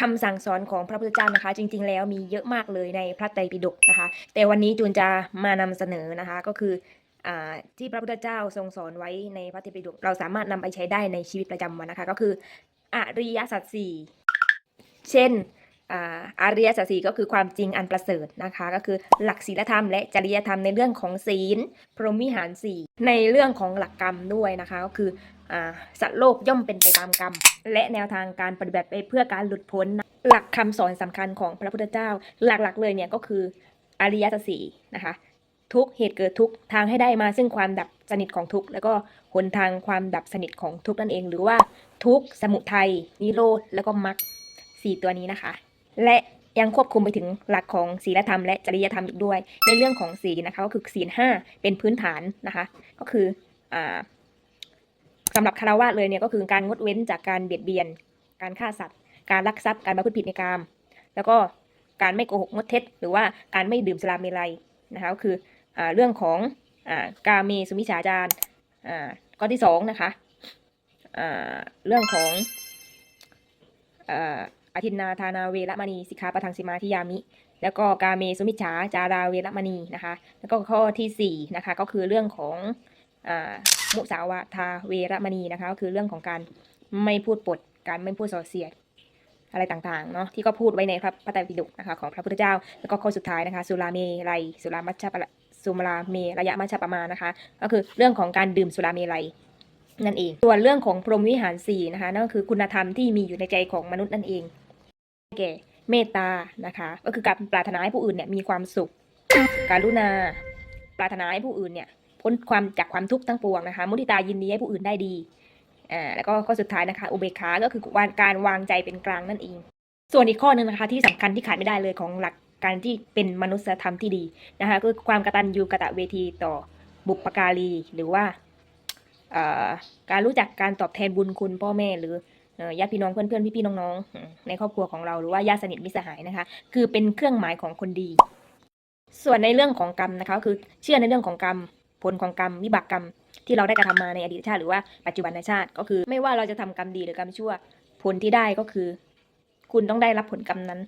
คำสั่งสอนของพระพุทธเจ้านะคะ จริง ๆ แล้วมีเยอะมากเลยในพระไตรปิฎกนะคะ แต่วันนี้จูนจะมานำเสนอนะคะก็คืออที่พระพุทธเจ้าทรงสอนไว้ในพระไตรปิฎกเราสามารถนำไปใช้ได้ในชีวิตประจำวันนะคะ ก็คืออริยสัจสี่เช่นอาริยสัจสี่ก็คือความจริงอันประเสริฐนะคะ ก็คือหลักศีลธรรมและจริยธรรมในเรื่องของศีล พรหมวิหารสี่ในเรื่องของหลักกรรมด้วยนะคะ ก็คือ สัตว์โลกย่อมเป็นไปตามกรรม และแนวทางการปฏิบัติไปเพื่อการหลุดพ้น หลักคำสอนสำคัญของพระพุทธเจ้า หลักๆ เลยเนี่ยก็คืออริยสัจสี่นะคะ ทุกเหตุเกิดทุกทางให้ได้มาซึ่งความดับสนิทของทุกแล้วก็หนทางความดับสนิทของทุกนั่นเอง หรือว่าทุกสมุทัยนิโรธแล้วก็มรรคสี่ตัวนี้นะคะ และยังควบคุมไปถึงหลักของศีลธรรมและจริยธรรมอีกด้วย ในเรื่องของศีลนะคะก็คือศีลห้าเป็นพื้นฐานนะคะ ก็คืออ่า สำหรับคารวะเลยเนี่ยก็คือการงดเว้นจากการเบียดเบียน การฆ่าสัตว์ การลักทรัพย์ การประพฤติผิดในกาม แล้วก็การไม่โกหกมดเท็จ หรือว่าการไม่ดื่มสุราเมลัยนะคะก็คืออเรื่องของอ่ากาเมสุมิชาจารอ่าข้อที่สองนะคะเรื่องของอาอธินนาทานาเวรมณีสิกขาปะทังสิมาทิยามิ แล้วก็กาเมสุมิชาจาราเวรมณีนะคะ แล้วก็ข้อที่สี่นะคะก็คือเรื่องของ มุสาวาทาเวรมณีนะคะก็คือเรื่องของการไม่พูดปดการไม่พูดส่อเสียดอะไรต่างๆเนาะที่ก็พูดไว้ในพระพระไตรปิฎกนะคะของพระพุทธเจ้า แล้วก็ข้อสุดท้ายนะคะสุราเมรัยสุรามัชฌะปะสุราเมระยะมัชฌะประมานะคะ ก็คือเรื่องของการดื่มสุราเมรัยนั่นเอง ส่วนเรื่องของพรหมวิหารสี่นะคะนั่นก็คือคุณธรรมที่มีอยู่ในใจของมนุษย์นั่นเองแก่เมตตานะคะ ก็คือการปรารถนาให้ผู้อื่นเนี่ยมีความสุข การุณา ปรารถนาให้ผู้อื่นเนี่ย พ้นความจากความทุกข์ทั้งปวงนะคะ มุทิตายินดีให้ผู้อื่นได้ดีอ่าแล้วก็ข้อสุดท้ายนะคะอุเบกขาก็คือวางการวางใจเป็นกลางนั่นเอง ส่วนอีกข้อหนึ่งนะคะที่สำคัญที่ขาดไม่ได้เลยของหลักการที่เป็นมนุษยธรรมที่ดีนะคะก็คือความกตัญญูกตเวทีต่อบุปการีหรือว่าการรู้จักการตอบแทนบุญคุณพ่อแม่หรือญาติพี่น้องเพื่อนเพื่อนพี่พี่ๆน้องๆอืมในครอบครัวของเราหรือว่าญาติสนิทมิสหายนะคะ คือเป็นเครื่องหมายของคนดี ส่วนในเรื่องของกรรมนะคะคือเชื่อในเรื่องของกรรม ผลของกรรมวิบากกรรมที่เราได้กระทำมาในอดีตชาติ หรือว่าปัจจุบันชาติ ก็คือไม่ว่าเราจะทำกรรมดีหรือกรรมชั่ว ผลที่ได้ก็คือ คุณต้องได้รับผลกรรมนั้น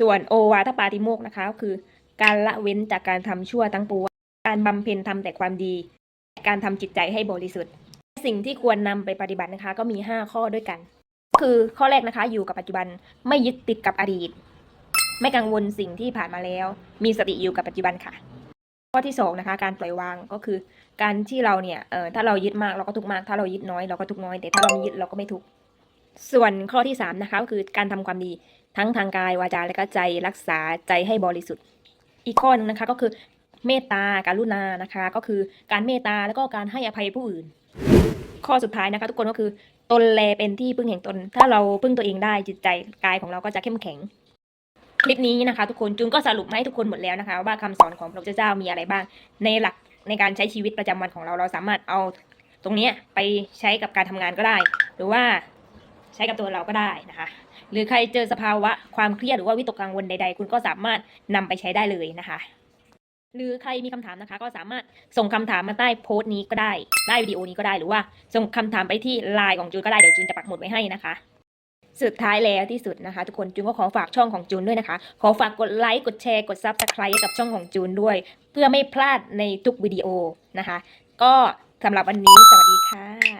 ส่วนโอวาทปาติโมกนะคะก็คือ การละเว้นจากการทำชั่วทั้งปวงการบำเพ็ญทำแต่ความดี การทำจิตใจให้บริสุทธิ์ สิ่งที่ควรนำไปปฏิบัตินะคะ ก็มี 5 ข้อด้วยกัน คือข้อแรกนะคะ อยู่กับปัจจุบันไม่ยึดติดกับอดีต ไม่กังวลสิ่งที่ผ่านมาแล้ว มีสติอยู่กับปัจจุบันค่ะ ข้อที่สองนะคะการปล่อยวางก็คือ การที่เราเนี่ยเออถ้าเรายึดมากเราก็ทุกมาก ถ้าเรายึดน้อยเราก็ทุกน้อย แต่ถ้าเราไม่ยึดเราก็ไม่ทุกส่วนข้อที่สามนะคะก็คือการทำความดีทั้งทางกายวาจาและก็ใจรักษาใจให้บริสุทธิ์ อีกข้อหนึงนะคะก็คือเมตตาการุณานะคะ ก็คือการเมตตาแล้วก็การให้อภัยผู้อื่น ข้อสุดท้ายนะคะ ทุกคนก็คือตนแลเป็นที่พึ่งแห่งตน ถ้าเราพึ่งตัวเองได้จิตใจกายของเราก็จะเข้มแข็ง ลิปนี้นะคะ ทุกคนจุนก็สรุปมาให้ทุกคนหมดแล้วนะคะ ว่าคำสอนของพระเจ้ามีอะไรบ้าง ในหลักในการใช้ชีวิตประจำวันของเราเราสามารถเอาตรงนี้ไปใช้กับการทำงานก็ได้ หรือว่าใช้กับตัวเราก็ได้นะคะ หรือใครเจอสภาวะความเครียดหรือว่าวิตกกังวลใด ๆ คุณก็สามารถนำไปใช้ได้เลยนะคะ หรือใครมีคำถามนะคะ ก็สามารถส่งคำถามมาใต้โพสต์นี้ก็ได้ใต้วิดีโอนี้ก็ได้หรือว่าส่งคำถามไปที่ไลน์ของจูนก็ได้เดี๋ยวจูนจะปักหมุดไว้ให้นะคะ สุดท้ายแล้วที่สุดนะคะ ทุกคนจูนก็ขอฝากช่องของจูนด้วยนะคะ ขอฝากกดไลค์กดแชร์กดซับสไครต์กับช่องของจูนด้วย เพื่อไม่พลาดในทุกวิดีโอนะคะ ก็สำหรับวันนี้สวัสดีค่ะ